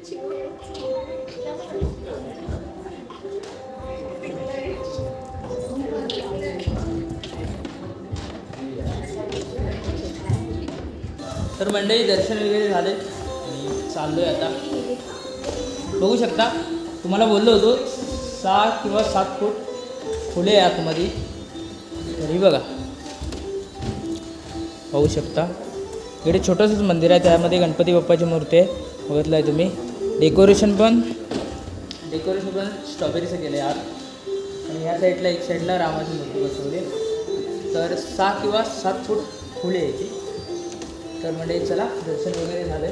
तर मंडळी दर्शन वगैरे झाले. आणि चाललोय आता. बघू शकता तुम्हाला बोललो होतो सहा किंवा सात फूट खुले आहे आतमध्ये. तरी बघा. पाहू शकता. इकडे छोटंसंच मंदिर आहे त्यामध्ये गणपती बाप्पाची मूर्ती आहे. बघितलं आहे तुम्ही. डेकोरेशन पण? डेकोरेशन पण स्ट्रॉबेरीचं केलं आहे आत आणि ह्या साईडला एक साईडला रामाची मूर्ती बसवली. तर सहा किंवा सात फूट फुले यायची. तर मंडळी चला दर्शन वगैरे झाले.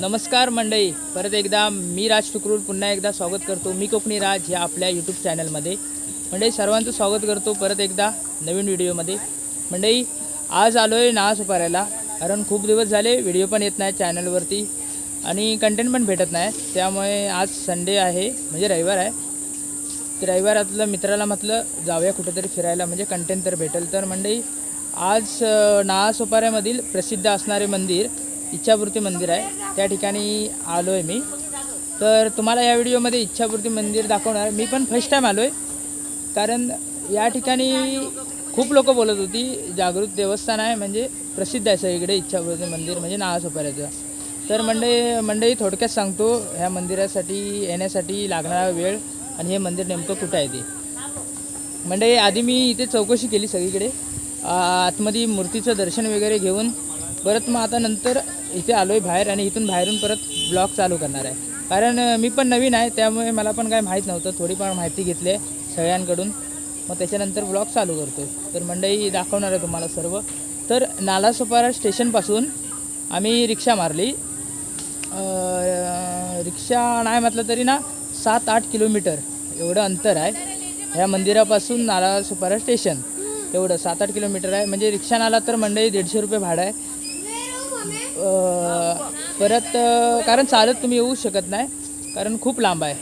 नमस्कार मंडळी. परत एकदा मी राज टुकरूड पुन्हा एकदा स्वागत करतो. मी कोकणी राज या आपल्या यूट्यूब चॅनलमध्ये मंडळी सर्वांचं स्वागत करतो परत एकदा नवीन व्हिडिओमध्ये मंडळी आज आलो आहे नाव सुपारायला कारण खूप दिवस झाले व्हिडिओ पण येत नाही चॅनलवरती आणि कंटेंट पण भेटत नाही. त्यामुळे आज संडे आहे म्हणजे रविवार आहे. तर रविवारातलं मित्राला म्हटलं जाऊया कुठेतरी फिरायला म्हणजे कंटेंट तर भेटेल. तर मंडई आज नाळासोपाऱ्यामधील प्रसिद्ध असणारे मंदिर इच्छापूर्ती मंदिर आहे. त्या ठिकाणी आलो आहे मी. तर तुम्हाला या व्हिडिओमध्ये इच्छापूर्ती मंदिर दाखवणार. मी पण फर्स्ट टाईम आलो आहे कारण या ठिकाणी खूप लोक बोलत होती जागृत देवस्थान आहे म्हणजे प्रसिद्ध आहे सगळीकडे इच्छापूर्ती मंदिर म्हणजे नाळासोपाऱ्याचं. तर मंडळी मंडळी थोडक्यात सांगतो ह्या मंदिरासाठी येण्यासाठी लागणारा वेळ आणि हे मंदिर नेमकं कुठं आहे ते. मंडळी आधी मी इथे चौकशी केली सगळीकडे. आतमध्ये मूर्तीचं दर्शन वगैरे घेऊन परत मग आता नंतर इथे आलो आहे बाहेर आणि इथून बाहेरून परत ब्लॉग चालू करणार आहे. कारण मी पण नवीन आहे त्यामुळे मला पण काय माहीत नव्हतं थोडीफार माहिती घेतली आहे सगळ्यांकडून. मग त्याच्यानंतर ब्लॉग चालू करतो तर मंडई दाखवणार आहे तुम्हाला सर्व. तर नालासोपारा स्टेशनपासून आम्ही रिक्षा मारली. रिक्षा नाही म्हटलं तरी ना सात आठ किलोमीटर एवढं अंतर आहे. ह्या मंदिरापासून नाला सुपारा स्टेशन एवढं सात आठ किलोमीटर आहे. म्हणजे रिक्षा नाला तर मंडळी दीडशे रुपये भाडं आहे. परत कारण चालत तुम्ही येऊ शकत नाही. कारण खूप लांब आहे.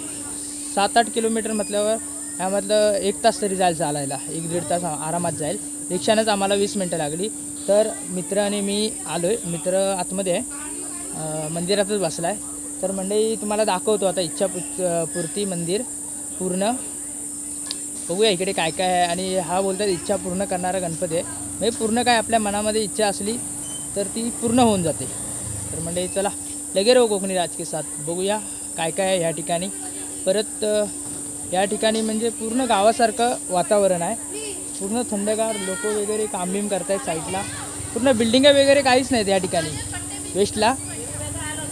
सात आठ किलोमीटर म्हटल्यावर ह्यामधलं एक तास तरी जाईल चालायला. एक दीड तास आरामात जाईल. रिक्षानंच आम्हाला वीस मिनटं लागली. तर मित्र आणि मी आलो आहे मित्र आतमध्ये आहे. मंदिरातच बसला आहे तर मंडळी तुम्हाला दाखवतो आता इच्छा पूर्ती मंदिर पूर्ण. बघूया इकडे काय काय आहे. आणि हा बोलतात इच्छा पूर्ण करणारा गणपती आहे. म्हणजे पूर्ण काय आपल्या मनामध्ये इच्छा असली तर ती पूर्ण होऊन जाते. तर मंडळी चला लगे राहू कोकणी राजकीय साथ. बघूया काय काय आहे ह्या ठिकाणी. परत या ठिकाणी म्हणजे पूर्ण गावासारखं वातावरण आहे. पूर्ण थंडगार लोक वगैरे कामबीम करत आहेत साईडला. पूर्ण बिल्डिंगा वगैरे काहीच नाहीत या ठिकाणी. वेस्टला.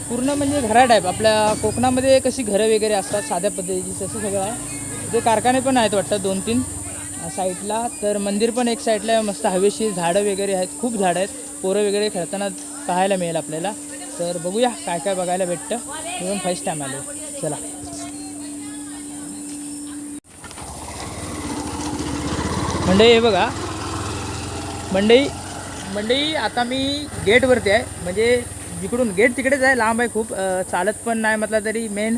पूर्ण म्हणजे घरा टाईप आपल्या कोकणामध्ये कशी घरं वगैरे असतात साध्या पद्धतीची तसं सगळं आहे. ते कारखाने पण आहेत वाटतं दोन तीन. साईडला. तर मंदिर पण एक साईडला आहे मस्त हवेशीर झाडं वगैरे आहेत खूप झाडं आहेत. पोरं वगैरे खेळताना पाहायला मिळेल आपल्याला. तर बघूया काय काय बघायला भेटतं. मी पण फर्स्ट टाईम आलो चला. मंडई हे बघा. मंडई मंडई आता मी गेटवरती आहे. म्हणजे जिकडून गेट तिकडेच आहे लांब आहे खूप. चालत पण नाही म्हटलं तरी मेन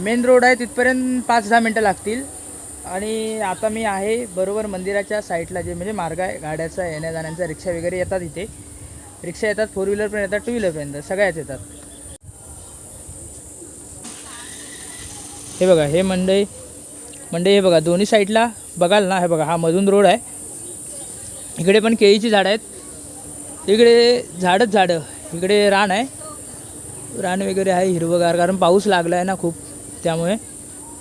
मेन रोड आहे तिथपर्यंत पाच दहा मिनटं लागतील. आणि आता मी आहे बरोबर मंदिराच्या साईडला जे म्हणजे मार्ग आहे गाड्याचा येण्या जाण्याचा रिक्षा वगैरे येतात इथे. रिक्षा येतात फोर व्हीलर पण येतात टू व्हीलरपर्यंत सगळ्याच येतात. हे बघा हे मंडई मंडई हे बघा दोन्ही साईडला बघाल ना हे बघा हा मधून रोड आहे. इकडे पण केळीची झाडं आहेत. इकडे झाडच झाडं. इकडे रान आहे. रान वगैरे आहे हिरवंगार कारण पाऊस लागला आहे ना खूप त्यामुळे.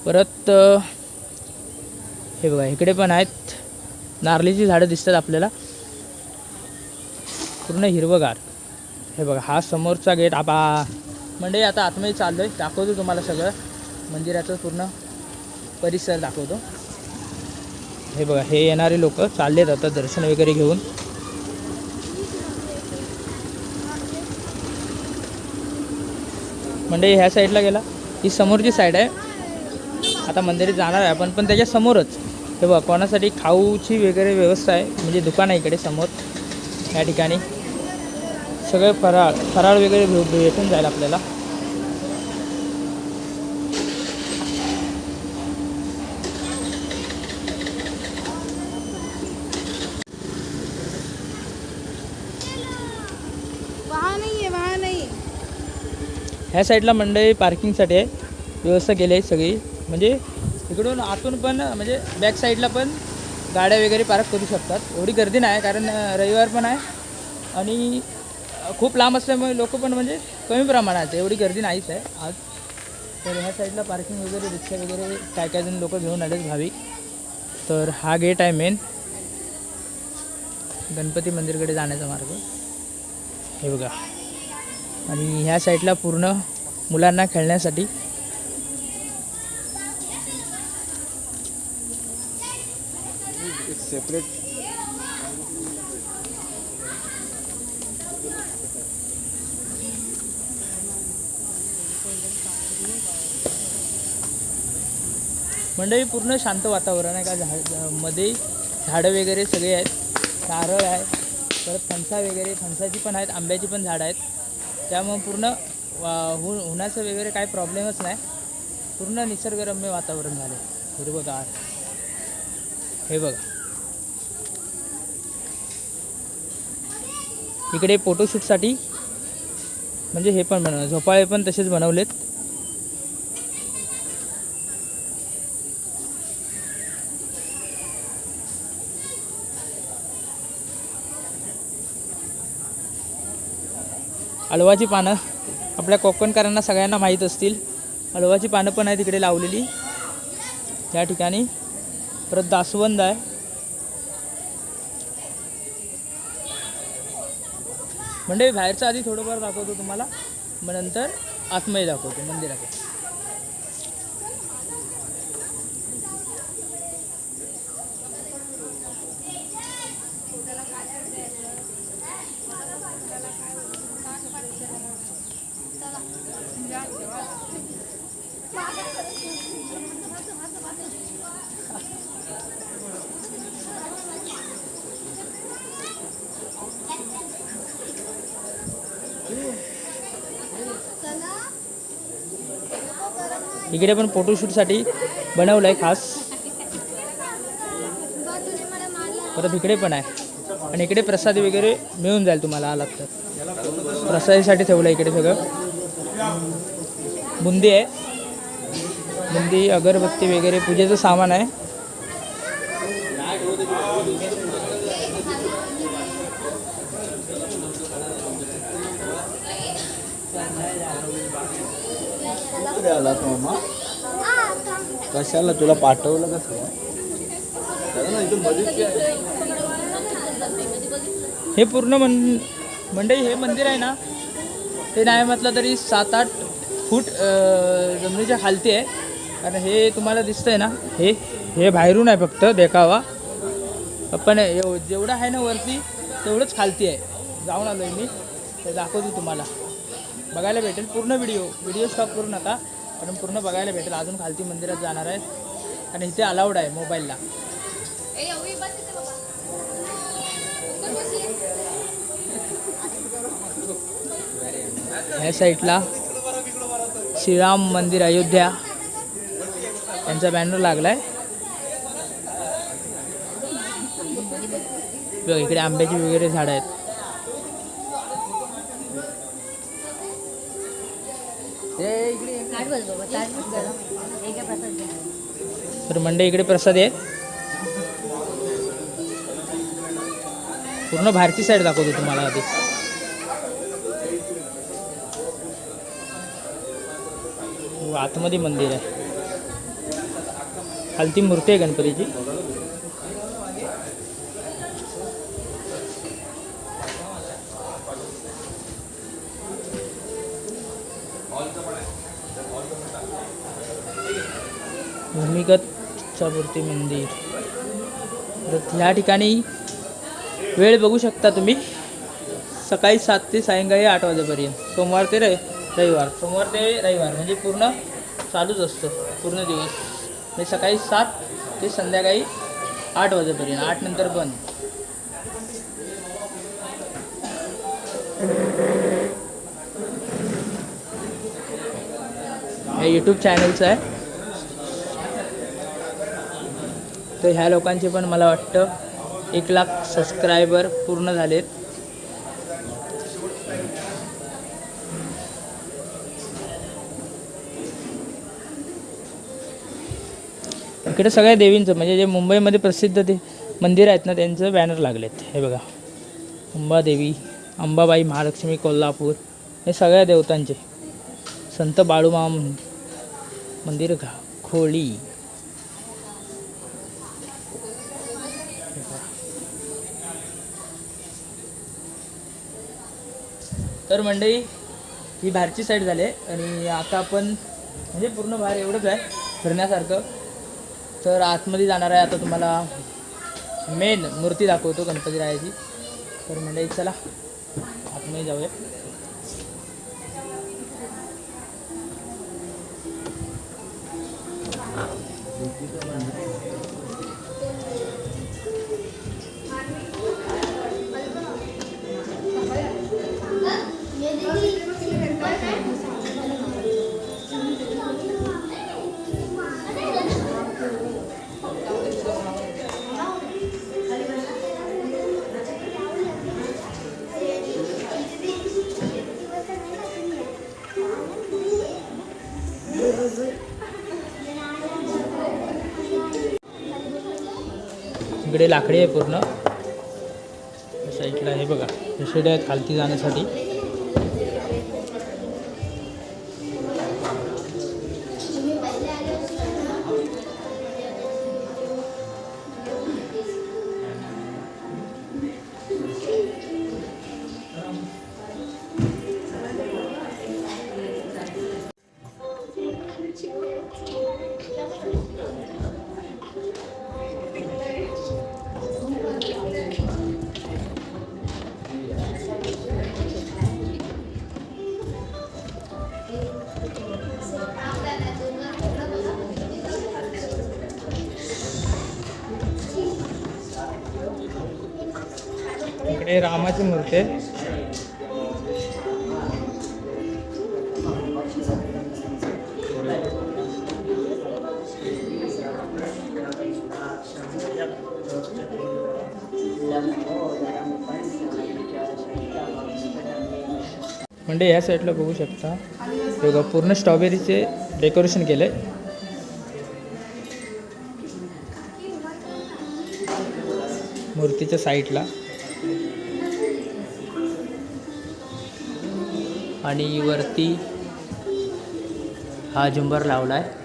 परत हे बघा इकडे पण आहेत. नारळीची झाडं दिसतात आपल्याला. पूर्ण हिरवंगार. हे बघा हा समोरचा गेट आपा. म्हणजे आता आतमध्ये चाललो आहे दाखवतो तुम्हाला सगळं. मंदिराचं पूर्ण परिसर दाखवतो. हे बघा हे येणारे लोक चाललेत आता दर्शन वगैरे घेऊन. म्हणजे ह्या साईडला गेला. ही समोरची साईड आहे. आता मंदिरात जाणार आहे आपण पण त्याच्यासमोरच हे बघ कोणासाठी खाऊची वगैरे व्यवस्था आहे म्हणजे दुकान आहे इकडे समोर. या ठिकाणी. सगळे फराळ फराळ वगैरे भेटून जाईल आपल्याला वहाँ नहीं है वहाँ नहीं है ह्या साईडला मंडळी पार्किंगसाठी आहे. व्यवस्था केली आहे सगळी. म्हणजे इकडून आतून पण म्हणजे बॅक साईडला पण गाड्या वगैरे पार्क करू शकतात. एवढी गर्दी नाही कारण रविवार पण आहे. आणि खूप लांब असल्यामुळे लोक पण म्हणजे कमी प्रमाणात आहे. एवढी गर्दी नाहीच आहे आज. तर ह्या साईडला पार्किंग वगैरे रिक्षा वगैरे काय काय जण लोक घेऊन आलेत भाविक. तर हा गेट आहे मेन गणपती मंदिरकडे जाण्याचा मार्ग. हे बघा. आणि ह्या साईडला पूर्ण मुलांना खेळण्यासाठी. सेपरेट मंडळी पूर्ण शांत वातावरण आहे का? झाडमध्ये झाडं वगैरे सगळे आहेत नारळ आहे परत फणसा वगैरे फणसाची पण आहेत आंब्याची पण झाडं आहेत. त्यामुळं पूर्ण वा- उन्हाचं वगैरे काही प्रॉब्लेमच नाही. पूर्ण निसर्गरम्य वातावरण झालं हिरवगार. हे बघा. इकडे फोटोशूटसाठी म्हणजे हे पण बनव झोपाळे पण तसेच बनवलेत. हळवाची पानं आपल्या कोकणकरांना सगळ्यांना माहीत असतील. हळवाची पानं पण आहे तिकडे लावलेली. या ठिकाणी परत दासवंद आहे. म्हणजे बाहेरचं आधी थोडंफार दाखवतो तुम्हाला. मग नंतर आतमध्ये दाखवतो मंदिराकडे. इकडे पण फोटोशूटसाठी बनवलं आहे खास. परत इकडे पण आहे. आणि इकडे प्रसाद वगैरे मिळून जाईल तुम्हाला आलात तर. प्रसादीसाठी ठेवलं इकडे सगळं. बुंदी आहे. बुंदी अगरबत्ती वगैरे पूजेचं सामान आहे. कशाला? तुला पाठवलं कसं? हे पूर्ण मन मंडई हे मंदिर आहे ना? ते नाही म्हटलं तरी सात आठ फूट जमिनीच्या खालती आहे. कारण हे तुम्हाला दिसतंय ना हे हे बाहेरून आहे फक्त देखावा. पण एव जेवढं आहे ना वरती तेवढंच खालती आहे. जाऊन आलो आहे मी ते दाखवतो तुम्हाला. बघायला भेटेल पूर्ण व्हिडिओ. व्हिडिओ स्टॉप करू नका कारण पूर्ण बघायला भेटेल. अजून खालती मंदिरात जाणार आहे आणि इथे अलाउड आहे मोबाईलला ह्या साईडला श्रीराम मंदिर अयोध्या यांचा बॅनर लागलाय. बघ इकडे आंब्याची वगैरे झाडं आहेत. तर मंडई इकडे प्रसाद आहेत. पूर्ण बाहेरची साईड दाखवतो तुम्हाला आधी. हो, आतमध्ये मंदिर आहे. खालती मूर्ती आहे गणपतीची. भूमिगत मूर्ती मंदिर. परत ह्या ठिकाणी वेळ बघू शकता तुम्ही. सकाळी सात ते सायंकाळी आठ वाजेपर्यंत. सोमवार ते रे रविवार. सोमवार ते रविवार म्हणजे पूर्ण चालूच असतं. पूर्ण दिवस. म्हणजे सकाळी सात ते संध्याकाळी आठ वाजेपर्यंत. आठ नंतर बंद. हे यूट्यूब चॅनलचं आहे. तर ह्या लोकांचे पण मला वाटतं एक लाख सबस्क्रायबर पूर्ण झालेत. इकडे सगळ्या देवींचं म्हणजे जे मुंबईमध्ये प्रसिद्ध ते मंदिर आहेत ना त्यांचं बॅनर लागलेत. हे बघा. अंबादेवी अंबाबाई महालक्ष्मी कोल्हापूर हे सगळ्या देवतांचे. संत बाळूमाम मंदिर घा खोळी तर मंडळी ही बाहेरची साईड झाली आहे आणि आता आपण म्हणजे पूर्ण बाहेर एवढंच आहे फिरण्यासारखं. तर आतमध्ये जाणार आहे आता तुम्हाला मेन मूर्ती दाखवतो गणपती रायाची तर म्हणजे चला आतमध्ये जाऊया. इकडे लाकडी आहे पूर्ण. साईडला हे बघा. शेड आहेत खालती जाण्यासाठी. इकडे रामाची मूर्ती आहे. म्हणजे या साईडला बघू शकता. बघा पूर्ण स्ट्रॉबेरीचे डेकोरेशन केलं आहे मूर्तीच्या साईडला आणि वरती हा झुंबर लावला आहे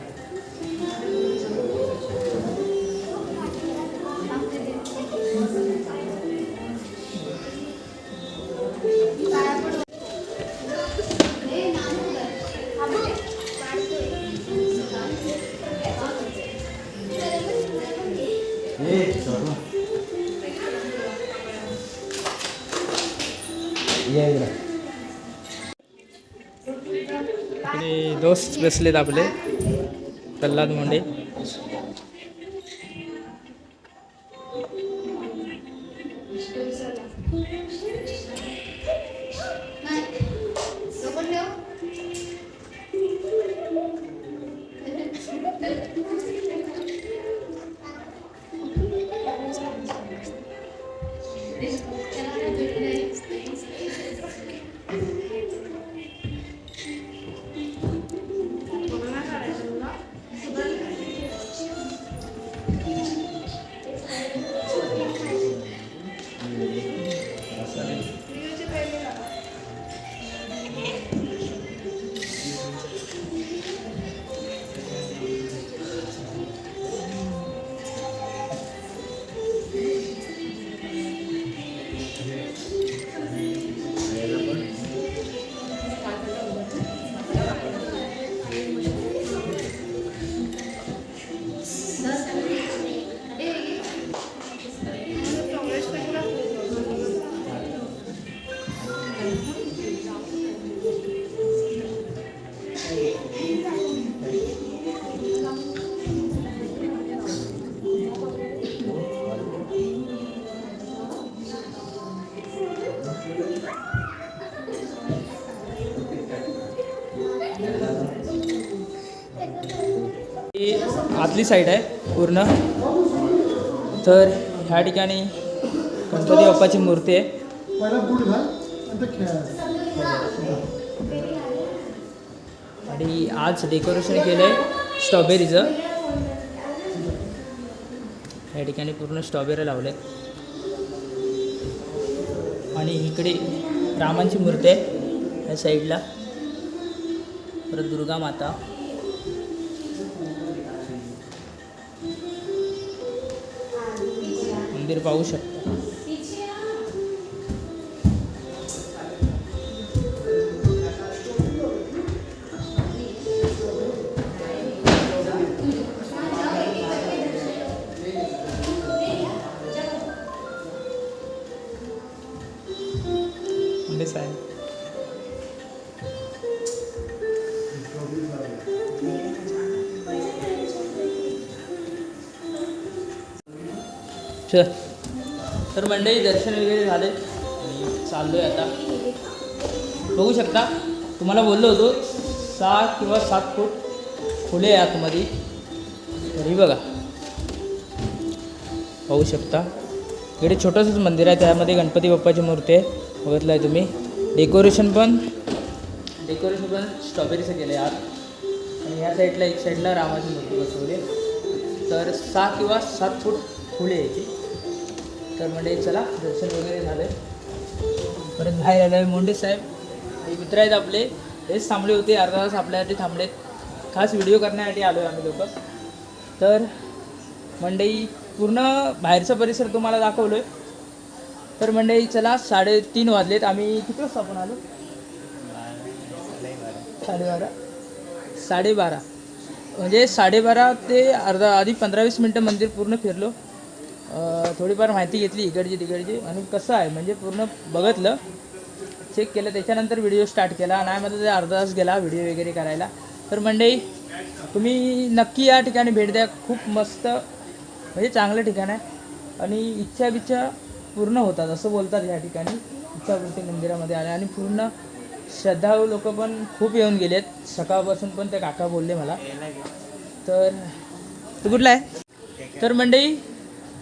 दोस्त बसलेत आपले प्रल्हाद मुंडे. ही आतली साईड आहे पूर्ण. तर ह्या ठिकाणी गणपती बाप्पाची मूर्ती आहे. आणि आणि आज डेकोरेशन केलं आहे स्ट्रॉबेरीचं या ठिकाणी पूर्ण स्ट्रॉबेरी लावले आणि इकडे रामांची मूर्ती आहे या साईडला परत दुर्गा माता. मंदिर पाहू शकता. चल तर मंडळी दर्शन वगैरे झाले. आणि चाललो आहे आता. बघू शकता तुम्हाला बोललो होतो सहा किंवा सात फूट खुले आहे आतमध्ये. तरी बघा. पाहू शकता. इकडे छोटंसंच मंदिर आहे त्यामध्ये गणपती बाप्पाची मूर्ती आहे. बघितलं आहे तुम्ही. डेकोरेशन पण. डेकोरेशन पण स्ट्रॉबेरीचं केलं आहे आत आणि ह्या साईडला एक साईडला रामाची मूर्ती बसवली. तर सहा किंवा सात फूट खुले आहे ती. तर म्हणजे चला दर्शन वगैरे झालं परत बाहेर आलं आहे मोंडे साहेब. हे मित्र आहेत आपले. हेच थांबले होते अर्धा तास आपल्यासाठी थांबलेत खास व्हिडिओ करण्यासाठी आलो आहे आम्ही लोक. तर मंडई पूर्ण बाहेरचा परिसर तुम्हाला दाखवलो आहे तर मंडई चला साडेतीन वाजलेत. आम्ही किती वाजता आपण आलो? साडेबारा. साडेबारा. म्हणजे साडेबारा ते अर्धा आधी पंधरा वीस मिनटं मंदिर पूर्ण फिरलो. थोडीफार माहिती घेतली इकडची तिकडची आणि कसं आहे म्हणजे पूर्ण बघितलं चेक केलं त्याच्यानंतर व्हिडिओ स्टार्ट केला नाही ते अर्धा तास गेला व्हिडिओ वगैरे करायला. तर मंडई तुम्ही नक्की या ठिकाणी भेट द्या. खूप मस्त म्हणजे चांगलं ठिकाण आहे. आणि इच्छा बिच्छा पूर्ण होतात असं बोलतात या ठिकाणी. इच्छापूर्ती मंदिरामध्ये आल्या आणि पूर्ण श्रद्धाळू लोक पण खूप येऊन गेले आहेत सकाळपासून पण ते काका बोलले मला. तर तू कुठला आहे? तर मंडई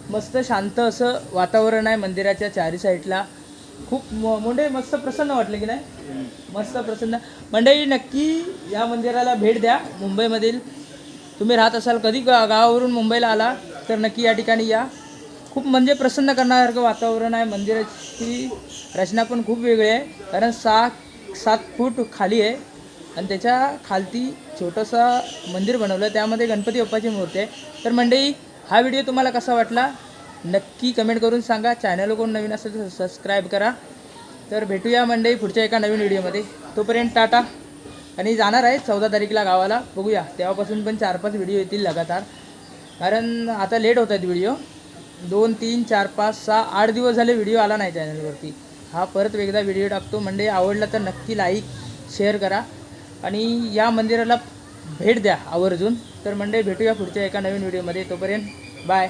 मस्त शांत असं वातावरण आहे मंदिराच्या चारी साईडला. खूप म मस्त प्रसन्न वाटलं की नाही? मस्त प्रसन्न. मंडळी नक्की या मंदिराला भेट द्या मुंबईमधील. तुम्ही राहत असाल कधी गा गावावरून मुंबईला आला तर नक्की या ठिकाणी या. खूप म्हणजे प्रसन्न करण्यासारखं वातावरण आहे. मंदिराची रचना पण खूप वेगळी आहे. कारण सहा सात फूट खाली आहे. आणि त्याच्या खालती छोटंसं मंदिर बनवलं. आहे त्यामध्ये गणपती बाप्पाची मूर्ती आहे. तर मंडळी हा व्हिडिओ तुम्हाला कसा वाटला नक्की कमेंट करून सांगा. चॅनल कोण नवीन असेल तर सबस्क्राईब करा. तर भेटूया मंडळी पुढच्या एका नवीन व्हिडिओमध्ये तोपर्यंत टाटा. आणि जाणार आहे चौदा तारीखला गावाला. बघूया. तेव्हापासून पण चार पाच व्हिडिओ येतील लगातार. कारण आता लेट होत आहेत व्हिडिओ दोन तीन चार पाच सहा आठ दिवस झाले व्हिडिओ आला नाही चॅनलवरती हा परत एकदा व्हिडिओ टाकतो. म्हणजे आवडला तर नक्की लाईक शेअर करा. आणि या मंदिराला भेट द्या आवर्जून. तर मंडळी भेटूया पुढच्या एका नवीन व्हिडिओमध्ये तोपर्यंत बाय